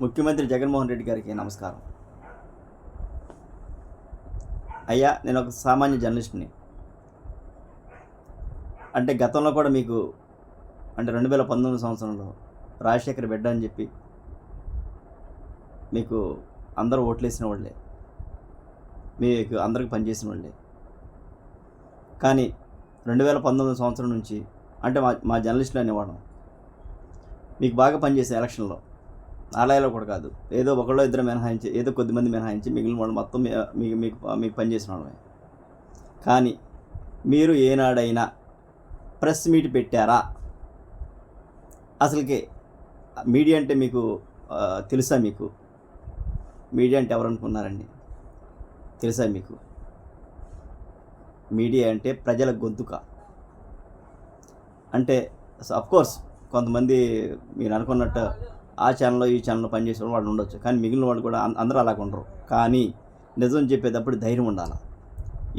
ముఖ్యమంత్రి జగన్మోహన్ రెడ్డి గారికి నమస్కారం. అయ్యా నేను ఒక సామాన్య జర్నలిస్ట్ని. అంటే గతంలో కూడా మీకు అంటే రెండు వేల పంతొమ్మిది సంవత్సరంలో రాజశేఖర్ బిడ్డ అని చెప్పి మీకు అందరూ ఓట్లేసిన వాళ్ళే. మీకు అందరికి పనిచేసిన వాళ్ళే. కానీ రెండు వేల పంతొమ్మిది సంవత్సరం నుంచి అంటే మా మా జర్నలిస్టులు అనేవాళ్ళం. మీకు బాగా పనిచేసే ఎలక్షన్లో ఆలయాలో కూడా కాదు. ఏదో ఒకళ్ళో ఇద్దరు మినహాయించి ఏదో కొద్దిమంది మినహాయించి మిగిలిన వాళ్ళు మొత్తం మీ- మీకు మీకు మీకు పనిచేసిన వాళ్ళమే. కానీ మీరు ఏనాడైనా ప్రెస్ మీట్ పెట్టారా? అసలుకి మీడియా అంటే మీకు తెలుసా మీకు? మీడియా అంటే ఎవరు అనుకున్నారండి? తెలుసా మీకు? మీడియా అంటే ప్రజల గొంతుక. అంటే కోర్స్ కొంతమంది మీరు అనుకున్నట్టు ఆ ఛానల్లో ఈ ఛానల్లో పనిచేసే వాళ్ళు ఉండొచ్చు. కానీ మిగిలిన వాళ్ళు కూడా అందరూ అలా ఉండరు. కానీ నిజం చెప్పేటప్పుడు ధైర్యం ఉండాలి.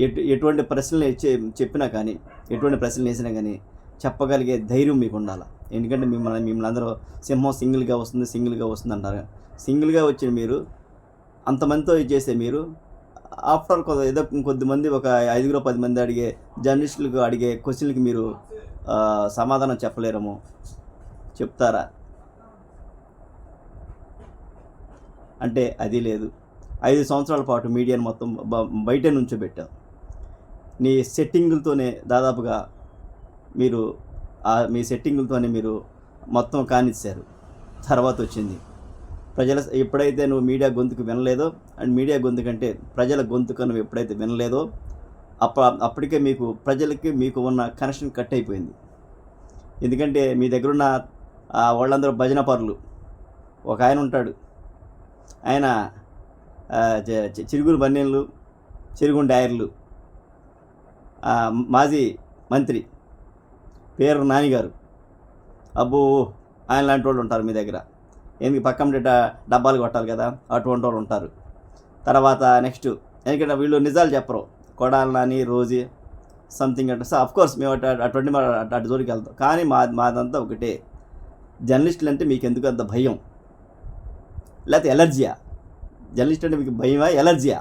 ఎటు ఎటువంటి ప్రశ్నలు ఇచ్చే- చెప్పినా కానీ ఎటువంటి ప్రశ్నలు వేసినా కానీ చెప్పగలిగే ధైర్యం మీకు ఉండాలి. ఎందుకంటే మిమ్మల్ని మిమ్మల్ని అందరూ సింహం సింగిల్గా వస్తుంది సింగిల్గా వస్తుంది అంటారు. సింగిల్గా వచ్చిన మీరు అంతమందితో ఇది చేసే మీరు ఆఫ్టర్ ఆల్ కొంత ఏదో కొద్దిమంది ఒక ఐదుగురు పది మంది అడిగే జర్నలిస్టులకు అడిగే క్వశ్చన్లకి మీరు సమాధానం చెప్పలేరము. చెప్తారా? అంటే అది లేదు. ఐదు సంవత్సరాల పాటు మీడియాను మొత్తం బ- బయటే నుంచోబెట్టావు నీ సెట్టింగులతోనే దాదాపుగా మీరు మీ సెట్టింగులతోనే మీరు మొత్తం కానిచ్చారు. తర్వాత వచ్చింది. ప్రజల ఎప్పుడైతే నువ్వు మీడియా గొంతుకు వినలేదో అండ్ మీడియా గొంతు కంటే ప్రజల గొంతుకు నువ్వు ఎప్పుడైతే వినలేదో అప్ప అప్పటికే మీకు ప్రజలకి మీకు ఉన్న కనెక్షన్ కట్ అయిపోయింది. ఎందుకంటే మీ దగ్గరున్న వాళ్ళందరూ భజన పరులు. ఒక ఆయన ఉంటాడు ఆయన ఆ, చిరుగురు బన్నెళ్ళు చిరుగుండి డైర్లు మాజీ మంత్రి పేరు నానిగారు. అబ్బో ఆయన లాంటి వాళ్ళు ఉంటారు మీ దగ్గర. ఎందుకు పక్కన డబ్బాలు కొట్టాలి కదా అటువంటి వాళ్ళు ఉంటారు. తర్వాత నెక్స్ట్ ఎందుకంటే వీళ్ళు నిజాలు చెప్పరు. కొడాలి నాని రోజీ సంథింగ్ అంటే సో కోర్స్ మేము అటువంటి అటు అటు జోలికి వెళ్తాం. కానీ మా మాదంతా ఒకటే. జర్నలిస్టులు అంటే మీకు ఎందుకు అంత భయం? లేకపోతే ఎలర్జీయా? జర్నలిస్ట్ అంటే మీకు భయమా? ఎలర్జీయా?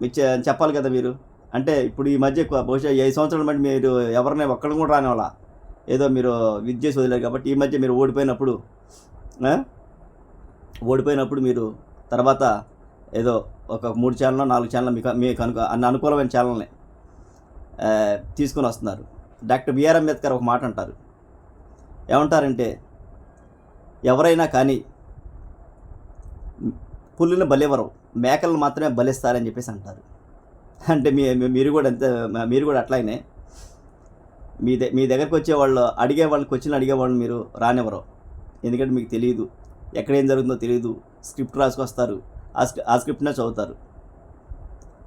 మీకు చెప్పాలి కదా మీరు. అంటే ఇప్పుడు ఈ మధ్య బహుశా ఐదు సంవత్సరాల బట్టి మీరు ఎవరినే ఒక్కడిని కూడా రాని వాళ్ళ? ఏదో మీరు విద్య వదిలేరు కాబట్టి ఈ మధ్య మీరు ఓడిపోయినప్పుడు ఓడిపోయినప్పుడు మీరు తర్వాత ఏదో ఒక మూడు ఛానల్ నాలుగు ఛానల్ మీకు మీకు అనుకూ అన్ని అనుకూలమైన ఛానల్ని తీసుకొని వస్తున్నారు. డాక్టర్ బిఆర్ అంబేద్కర్ ఒక మాట అంటారు. ఏమంటారంటే ఎవరైనా కానీ పుల్లుని బలివ్వరు మేకలను మాత్రమే బలిస్తారని చెప్పేసి అంటారు. అంటే మీ మీరు కూడా అంతే మీరు కూడా అట్లాగనే మీ ద మీ దగ్గరకు వచ్చే వాళ్ళు అడిగే వాళ్ళకి క్వశ్చన్లు అడిగే వాళ్ళు మీరు రానివ్వరు. ఎందుకంటే మీకు తెలియదు ఎక్కడ ఏం జరుగుతుందో తెలియదు స్క్రిప్ట్ రాసుకొస్తారు. ఆ స్క్రి- ఆ స్క్రిప్ట్నే చదువుతారు.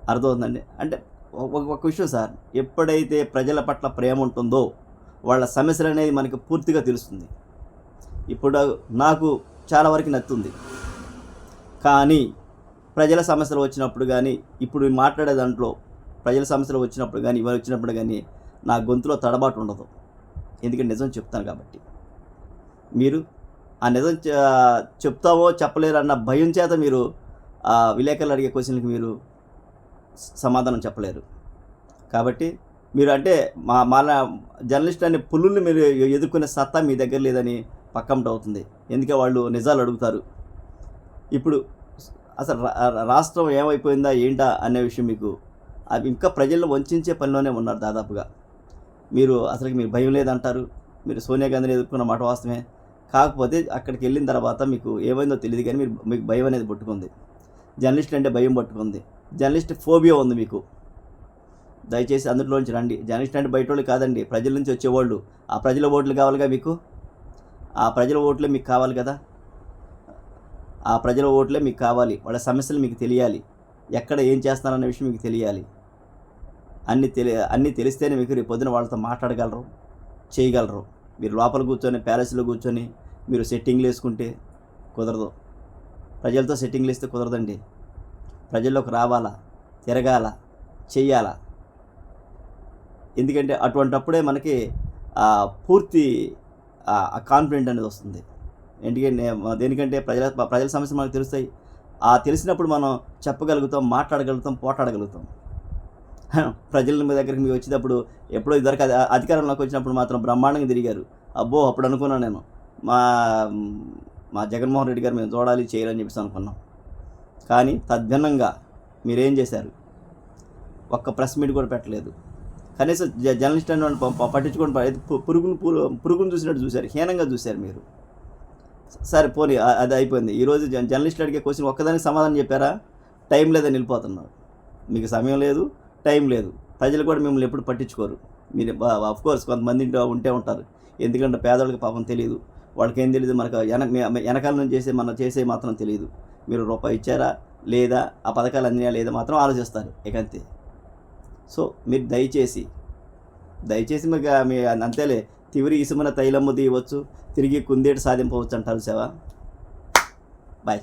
అర్థమవుతుందండి? అంటే ఒక ఒక విషయం సార్ ఎప్పుడైతే ప్రజల పట్ల ప్రేమ ఉంటుందో వాళ్ళ సమస్యలు అనేది మనకి పూర్తిగా తెలుస్తుంది. ఇప్పుడు నాకు చాలా వరకు నచ్చుతుంది కానీ ప్రజల సమస్యలు వచ్చినప్పుడు కానీ ఇప్పుడు మాట్లాడే దాంట్లో ప్రజల సమస్యలు వచ్చినప్పుడు కానీ ఇవాళ వచ్చినప్పుడు కానీ నా గొంతులో తడబాటు ఉండదు. ఎందుకంటే నిజం చెప్తాను కాబట్టి. మీరు ఆ నిజం చె- చెప్తావో చెప్పలేరు అన్న భయం చేత మీరు ఆ విలేకరులు అడిగే క్వశ్చన్కి మీరు సమాధానం చెప్పలేరు. కాబట్టి మీరు అంటే మా మా జర్నలిస్ట్ అనే పులుల్ని మీరు ఎదుర్కొనే సత్తా మీ దగ్గర లేదని పక్కమట అవుతుంది. ఎందుకే వాళ్ళు నిజాలు అడుగుతారు? ఇప్పుడు అసలు రా- రాష్ట్రం ఏమైపోయిందా ఏంటా అనే విషయం మీకు అవి ఇంకా ప్రజలను వంచే పనిలోనే ఉన్నారు దాదాపుగా. మీరు అసలు మీరు భయం లేదంటారు? మీరు సోనియా గాంధీని ఎదుర్కొన్న మాట వాస్తవమే? కాకపోతే అక్కడికి వెళ్ళిన తర్వాత మీకు ఏమైందో తెలియదు కానీ మీరు మీకు భయం అనేది పట్టుకుంది. జర్నలిస్ట్ అంటే భయం పట్టుకుంది. జర్నలిస్ట్ ఫోబియా ఉంది మీకు. దయచేసి అందులోంచి రండి. జర్నలిస్ట్ అంటే బయట వాళ్ళు కాదండి. ప్రజల నుంచి వచ్చేవాళ్ళు. ఆ ప్రజల ఓట్లు కావాలిగా మీకు? ఆ ప్రజల ఓట్లే మీకు కావాలి కదా? ఆ ప్రజల ఓట్లే మీకు కావాలి. వాళ్ళ సమస్యలు మీకు తెలియాలి. ఎక్కడ ఏం చేస్తున్నారనే విషయం మీకు తెలియాలి. అన్ని తెలి అన్నీ తెలిస్తేనే మీకు రేపు పొద్దున వాళ్ళతో మాట్లాడగలరు చేయగలరు. మీరు లోపల కూర్చొని ప్యాలెస్లో కూర్చొని మీరు సెట్టింగ్లు వేసుకుంటే కుదరదు. ప్రజలతో సెట్టింగ్లు వేస్తే కుదరదండి. ప్రజల్లోకి రావాలా తిరగాల చెయ్యాలా ఎందుకంటే అటువంటప్పుడే మనకి పూర్తి ఆ కాన్ఫిడెంట్ అనేది వస్తుంది. ఎందుకంటే దేనికంటే ప్రజల ప్రజల సమస్యలు మనకు తెలుస్తాయి. ఆ తెలిసినప్పుడు మనం చెప్పగలుగుతాం మాట్లాడగలుగుతాం పోట్లాడగలుగుతాం. ప్రజల మీ దగ్గరికి మీరు వచ్చేటప్పుడు ఎప్పుడో ఇద్దరికి అధికారంలోకి వచ్చినప్పుడు మాత్రం బ్రహ్మాండంగా తిరిగారు. అబ్బో అప్పుడు అనుకున్నాను నేను. మా మా జగన్మోహన్ రెడ్డి గారు మేము చూడాలి చేయాలని చెప్పేసి అనుకున్నాం. కానీ తద్భిన్నంగా మీరేం చేశారు? ఒక్క ప్రెస్ మీట్ కూడా పెట్టలేదు. కనీసం జర్నలిస్ట్ అని వాళ్ళు పట్టించుకొని పు- పురుగును పురుగును చూసినట్టు చూశారు. హీనంగా చూశారు మీరు. సరే పోనీ అది అయిపోయింది. ఈరోజు జర్నలిస్ట్ అడిగే క్వశ్చన్ ఒక్కదానికి సమాధానం చెప్పారా? టైం లేదని వెళ్ళిపోతున్నారు. మీకు సమయం లేదు టైం లేదు. ప్రజలు కూడా మిమ్మల్ని ఎప్పుడు పట్టించుకోరు. మీరు అఫ్ కోర్స్ కొంతమంది ఇంట్లో ఉంటే ఉంటారు. ఎందుకంటే పేదవాళ్ళకి పాపం తెలియదు వాళ్ళకి ఏం తెలియదు మనకు వెనక వెనకాల నుంచి చేసే మనం చేసే మాత్రం తెలియదు మీరు రూపాయి ఇచ్చారా? లేదా? ఆ పథకాలు అందినా లేదా మాత్రం ఆలోచిస్తారు. ఇకంతే సో మీరు దయచేసి దయచేసి మీకు మీ అంతేలే తివిరి ఇసుమన తైలమ్మ తీయవచ్చు తిరిగి కుందేటి సాధింపవచ్చు అంటారు సేవ బాయ్.